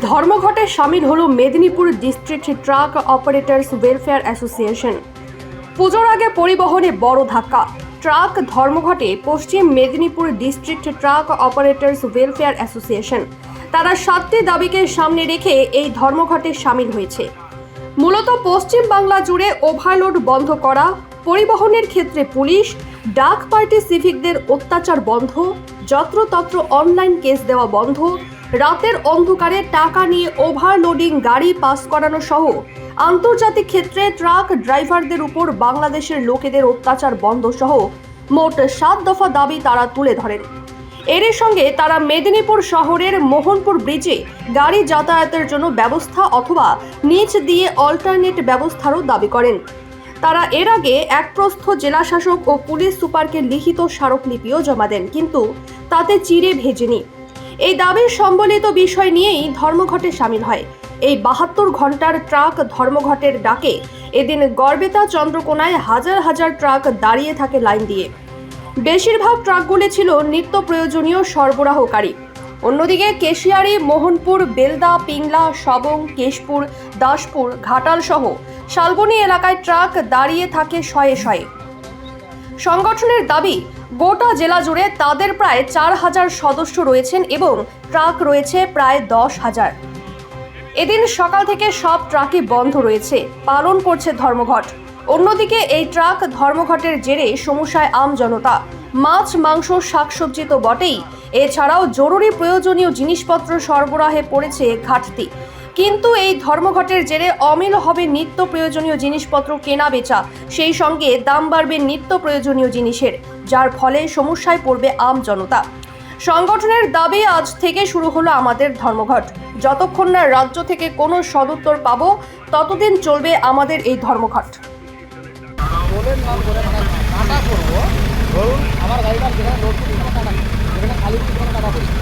ধর্মঘটে সামিল হলো Medinipur district truck operators welfare association. পুজোর আগে পরিবহনে বড় ধাক্কা। ট্রাক ধর্মঘটে পশ্চিম Medinipur district truck operators welfare association. তারা সাতটি দাবিকে সামনে রেখে এই ধর্মঘটে সামিল হয়েছে। মূলত পশ্চিম বাংলা জুড়ে ওভারলোড বন্ধ করা, পরিবহনের ক্ষেত্রে পুলিশ, ডাক পার্টি সিভিকদের অত্যাচার বন্ধ, যত্রতত্র অনলাইন কেস দেওয়া বন্ধ রাতের অন্ধকারে টাকা নিয়ে ওভারলোডিং গাড়ি পাস করানো সহ আন্তর্জাতিক ক্ষেত্রে ট্রাক ড্রাইভারদের উপর বাংলাদেশের লোকেদের অত্যাচার বন্ধ সহ মোট সাত দফা দাবি তারা তুলে ধরেন। এর সঙ্গে তারা মেদিনীপুর শহরের মোহনপুর ব্রিজে গাড়ি যাতায়াতের জন্য ব্যবস্থা অথবা নিচ দিয়ে অল্টারনেট ব্যবস্থারও দাবি করেন। তারা এর আগে একপ্রস্থ জেলাশাসক ও পুলিশ সুপারকে লিখিত স্মারকলিপিও জমা দেন, কিন্তু তাতে চিড়ে ভেজেনি। এই দাবির সম্বলিত বিষয় নিয়েই ধর্মঘটে সামিল হয়। এই বাহাত্তর ঘণ্টার ট্রাক ধর্মঘটের ডাকে এদিন গড়বেতা চন্দ্রকোনায় হাজার হাজার ট্রাক দাঁড়িয়ে থাকে লাইন দিয়ে। বেশিরভাগ ট্রাকগুলি ছিল নিত্য প্রয়োজনীয় সরবরাহকারী। অন্যদিকে কেশিয়ারি, মোহনপুর, বেলদা, পিংলা, সবং, কেশপুর, দাসপুর, ঘাটাল সহ শালবনী এলাকায় ট্রাক দাঁড়িয়ে থাকে শয়ে শয়ে। সংগঠনের দাবি গোটা জেলা জুড়ে তাদের প্রায় চার হাজার সদস্য রয়েছেন এবং ট্রাক রয়েছে প্রায় দশ হাজার। এদিন সকাল থেকে সব ট্রাকই বন্ধ রয়েছে, পালন করছে ধর্মঘট। অন্যদিকে এই ট্রাক ধর্মঘটের জেরে সমস্যায় আম জনতা। মাছ, মাংস, শাকসবজি তো বটেই। এছাড়াও জরুরি প্রয়োজনীয় জিনিসপত্র সরবরাহে পড়েছে ঘাটতি। কিন্তু এই ধর্মঘটের জেরে অমিল হবে নিত্য প্রয়োজনীয় জিনিসপত্র কেনা বেচা। সেই সঙ্গে দাম বাড়বে নিত্য প্রয়োজনীয় জিনিসের, যার ফলে সমস্যায় পড়বে আম জনতা। সংগঠনের দাবি আজ থেকে শুরু হলো আমাদের ধর্মঘট। যতক্ষণ না রাজ্য থেকে কোনো সদুত্তর পাব, ততদিন চলবে আমাদের এই ধর্মঘট।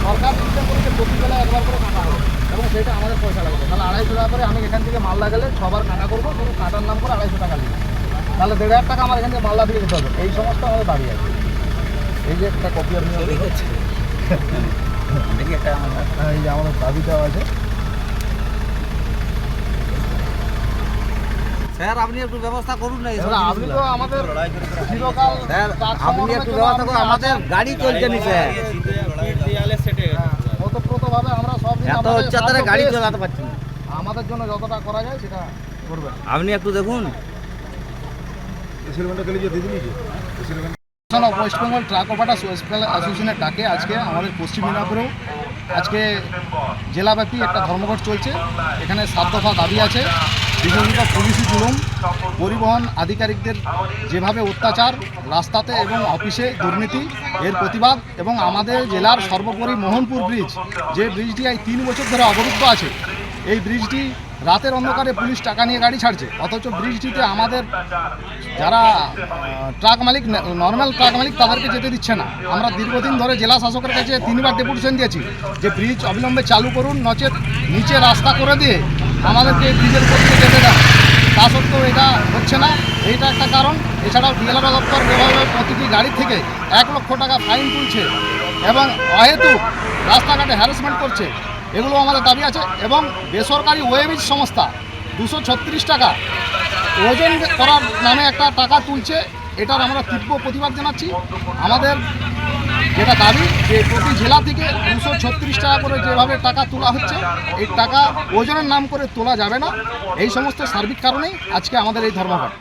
সরকার এবং সেটা আমাদের পয়সা লাগবে তাহলে আড়াইশো টাকা করে আমি এখান থেকে মাল লাগালে ছবার কাটা করব শুধু কাটার নাম করে আড়াইশো টাকা নেবে তাহলে দেড় হাজার টাকা আমার এখান থেকে মাল্লা দিয়ে যেতে হবে এই সমস্ত আমাদের দাবি আছে এই যে একটা কপি আপনি হ্যাঁ, এই যে আমাদের দাবি দেওয়া আছে স্যার আপনি একটু ব্যবস্থা করুন না আপনি তো আমাদের চিরকাল আপনি একটু ব্যবস্থা করুন আমাদের গাড়ি চলছে নি স্যার হ্যাঁ, ওতপ্রোতভাবে আমরা এত গাড়ি পেয়েছি। চালাতে পারছি না। আমাদের জন্য যতটা করা যায় সেটা করবেন আপনি একটু দেখুন। West Bengal truck operators West Bengal অ্যাসোসিয়েশনের ডাকে আজকে আমাদের পশ্চিম মেদিনীপুরেও আজকে জেলাব্যাপী একটা ধর্মঘট চলছে। এখানে সাত দফা দাবি আছে। বিশেষত পুলিশি জুলুম পরিবহন আধিকারিকদের যেভাবে অত্যাচার, রাস্তাতে এবং অফিসে দুর্নীতি, এর প্রতিবাদ এবং আমাদের জেলার সর্বোপরি মোহনপুর ব্রিজ, যে ব্রিজটি এই তিন বছর ধরে অবরুদ্ধ আছে, এই ব্রিজটি রাতের অন্ধকারে পুলিশ টাকা নিয়ে গাড়ি ছাড়ছে। অথচ ব্রিজটিতে আমাদের যারা ট্রাক মালিক নর্মাল ট্রাক মালিক তাদেরকে যেতে দিচ্ছে না। আমরা দীর্ঘদিন ধরে জেলা শাসকের কাছে তিনবার ডেপুটেশন দিয়েছি যে ব্রিজ অবিলম্বে চালু করুন, নচেত নিচে রাস্তা করে দিয়ে আমাদেরকে এই ব্রিজের উপর দিয়ে যেতে দেন তা সত্ত্বেও এটা হচ্ছে না। এইটা একটা কারণ। এছাড়াও ডিএলআর দপ্তর যেভাবে প্রতিটি গাড়ি থেকে এক লক্ষ টাকা ফাইন তুলছে এবং অহেতুক রাস্তাঘাটে হ্যারাসমেন্ট করছে। এগুলো আমাদের দাবি আছে এবং বেসরকারি ওয়েবিজ সংস্থা দুশো টাকা ওজন করার নামে একটা টাকা তুলছে। এটার আমরা তীব্র প্রতিবাদ জানাচ্ছি। আমাদের যেটা দাবি, যে প্রতি জেলা থেকে দুশো ছত্রিশ টাকা করে যেভাবে টাকা তোলা হচ্ছে, এই টাকা ওজনের নাম করে তোলা যাবে না। এই সমস্ত সার্বিক কারণেই আজকে আমাদের এই ধর্মঘট।